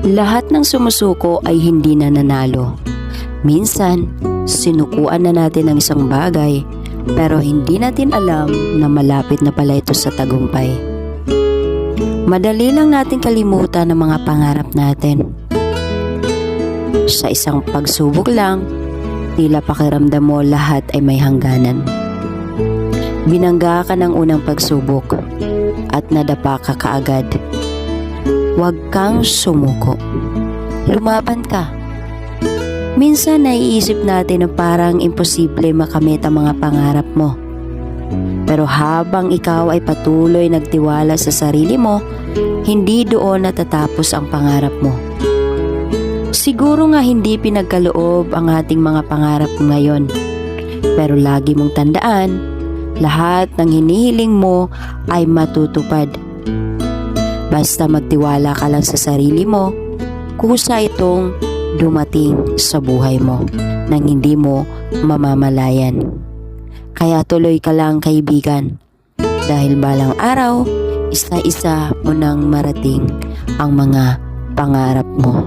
Lahat ng sumusuko ay hindi nananalo. Minsan, sinukuan na natin ang isang bagay pero hindi natin alam na malapit na pala ito sa tagumpay. Madali lang natin kalimutan ang mga pangarap natin. Sa isang pagsubok lang, tila pakiramdam mo lahat ay may hangganan. Binangga ka ng unang pagsubok at nadapa ka kaagad. Huwag kang sumuko. Lumaban ka. Minsan naiisip natin na parang imposible makamit ang mga pangarap mo. Pero habang ikaw ay patuloy nagtiwala sa sarili mo, hindi doon natatapos ang pangarap mo. Siguro nga hindi pinagkaloob ang ating mga pangarap ngayon. Pero lagi mong tandaan, lahat ng hinihiling mo ay matutupad. Basta magtiwala ka lang sa sarili mo, kusa itong dumating sa buhay mo nang hindi mo mamamalayan. Kaya tuloy ka lang kaibigan dahil balang araw, isa-isa mo nang marating ang mga pangarap mo.